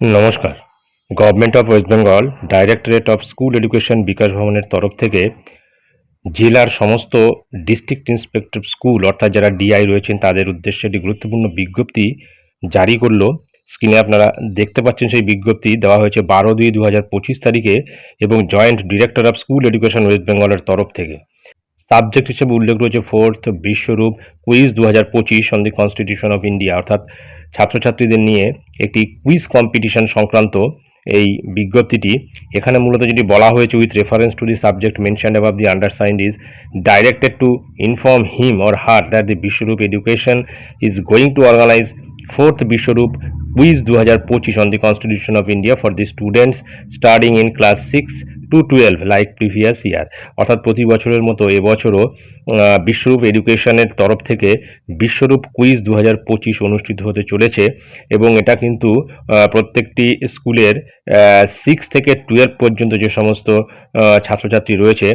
নমস্কার। Government of West Bengal directorate of school education Bikash ভবনের তরফ থেকে জেলার সমস্ত ডিস্ট্রিক্ট ইন্সপেক্টর স্কুল অর্থাৎ যারা ডিআই রয়েছেন, তাদের উদ্দেশ্যে একটি গুরুত্বপূর্ণ বিজ্ঞপ্তি জারি করল। স্ক্রিনে আপনারা দেখতে পাচ্ছেন সেই বিজ্ঞপ্তি, দেওয়া হয়েছে বারো দুই দু হাজার পঁচিশ তারিখে এবং joint director of school education West বেঙ্গলের তরফ থেকে। সাবজেক্ট হিসেবে উল্লেখ রয়েছে ফোর্থ বিশ্বরূপ কুইজ দু হাজার পঁচিশ on the constitution of India অর্থাৎ ছাত্রছাত্রীদের নিয়ে একটি কুইজ কম্পিটিশন সংক্রান্ত এই বিজ্ঞপ্তিটি। এখানে মূলত যেটি বলা হয়েছে with reference to the subject mention above the undersigned is directed to inform him or her that the Biswarup education is going to organise fourth Biswarup quiz দু হাজার পঁচিশ on the constitution of India for the students starting in class six to twelve like previous year অর্থাৎ প্রতি বছরের মতো এবছরও বিশ্বরূপ এডুকেশনের তরফ থেকে বিশ্বরূপ কুইজ দু হাজার পঁচিশ অনুষ্ঠিত হতে চলেছে এবং এটা কিন্তু প্রত্যেকটি স্কুলের সিক্স থেকে টুয়েলভ পর্যন্ত যে সমস্ত ছাত্রছাত্রী রয়েছে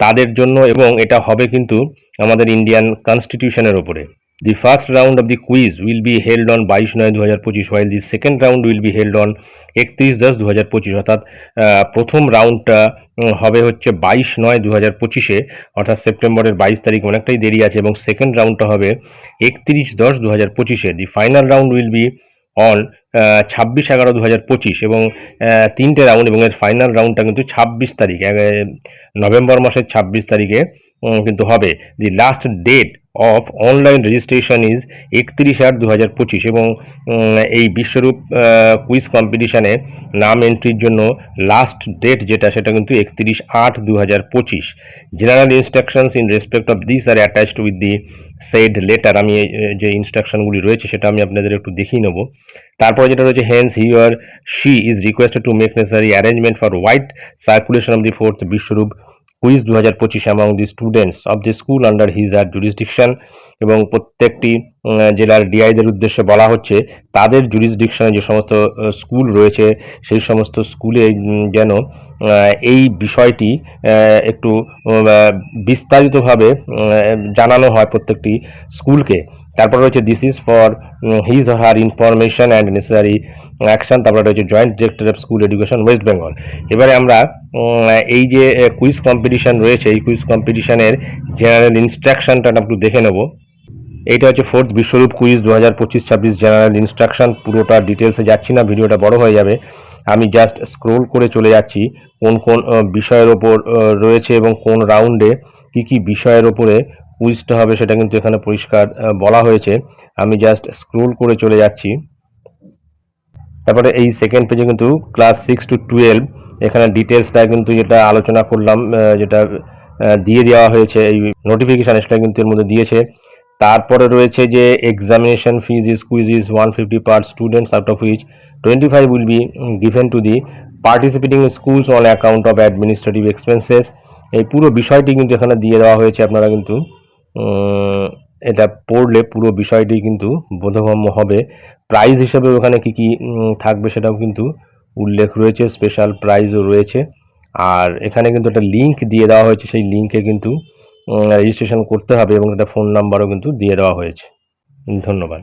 তাদের জন্য এবং এটা হবে কিন্তু আমাদের ইন্ডিয়ান কনস্টিটিউশনের ওপরে the first round of the quiz will be held on বাইশ নয় দু হাজার পঁচিশ while the second round will be held on একত্রিশ দশ দু হাজার পঁচিশ, অর্থাৎ প্রথম রাউন্ডটা হবে হচ্ছে বাইশ নয় দু হাজার পঁচিশে, অর্থাৎ সেপ্টেম্বরের বাইশ তারিখ অনেকটাই দেরি আছে, এবং সেকেন্ড রাউন্ডটা হবে একত্রিশ দশ দু হাজার পঁচিশে the final round will be on ছাব্বিশ এগারো দু হাজার পঁচিশ, এবং তিনটে রাউন্ড এবং এর ফাইনাল রাউন্ডটা কিন্তু ছাব্বিশ তারিখ নভেম্বর মাসের ছাব্বিশ তারিখে। কিন্তু হবে। The last date of online registration is একত্রিশ আট দু হাজার পঁচিশ এবং এই বিশ্বরূপ কুইজ কম্পিটিশানে নাম এন্ট্রির জন্য লাস্ট ডেট যেটা, সেটা কিন্তু একত্রিশ আট দু হাজার পঁচিশ। General instructions in respect of this are attached with the said letter আমি যে ইনস্ট্রাকশনগুলি রয়েছে, সেটা আমি আপনাদের একটু দেখিয়ে নেব। তারপরে যেটা রয়েছে hence he or she is requested to make necessary arrangement for white circulation of the fourth Biswarup. Quiz দু হাজার পঁচিশ among the students of the school under his or jurisdiction এবং প্রত্যেকটি জেলার ডিআইদের উদ্দেশ্যে বলা হচ্ছে, তাদের জুরিসডিকশনে যে সমস্ত স্কুল রয়েছে, সেই সমস্ত স্কুলে যেন এই বিষয়টি একটু বিস্তারিতভাবে জানানো হয় প্রত্যেকটি স্কুলকে। তারপর রয়েছে this is for his or her information and necessary action তারপরে রয়েছে joint director of school education West Bengal এবারে আমরা এই যে কুইজ কম্পিটিশান রয়েছে, এই কুইজ কম্পিটিশানের জেনারেল ইনস্ট্রাকশনটা একটু দেখে নেব। এইটা হচ্ছে ফোর্থ বিশ্বরূপ কুইজ দু হাজার পঁচিশ, ছাব্বিশ জেনারেল ইনস্ট্রাকশন পুরোটা ডিটেলসে যাচ্ছি না, ভিডিওটা বড় হয়ে যাবে। আমি জাস্ট স্ক্রোল করে চলে যাচ্ছি, কোন কোন বিষয়ের ওপর রয়েছে এবং কোন রাউন্ডে কি কি বিষয়ের ওপরে কুইজটা হবে সেটা কিন্তু এখানে পরিষ্কার বলা হয়েছে। আমি জাস্ট স্ক্রোল করে চলে যাচ্ছি। তারপরে এই সেকেন্ড পেজে কিন্তু ক্লাস সিক্স টু টুয়েলভ এখানে ডিটেলসটা কিন্তু যেটা আলোচনা করলাম যেটা দিয়ে দেওয়া হয়েছে, এই নোটিফিকেশান সেটা কিন্তু এর মধ্যে দিয়েছে। তারপরে রয়েছে যে examination fees is quiz is one fifty per students out of which twenty five will be given to the participating schools on account of administrative expenses এই পুরো বিষয়টি কিন্তু এখানে দিয়ে দেওয়া হয়েছে, আপনারা কিন্তু এটা পড়লে পুরো বিষয়টি কিন্তু বোধগম্য হবে। প্রাইজ হিসেবে ওখানে কি কি থাকবে সেটাও কিন্তু উল্লেখ রয়েছে স্পেশাল প্রাইজও রয়েছে। আর এখানে কিন্তু একটা লিঙ্ক দিয়ে দেওয়া হয়েছে, সেই লিঙ্কে কিন্তু রেজিস্ট্রেশন করতে হবে এবং একটা ফোন নাম্বারও কিন্তু দিয়ে দেওয়া হয়েছে। ধন্যবাদ।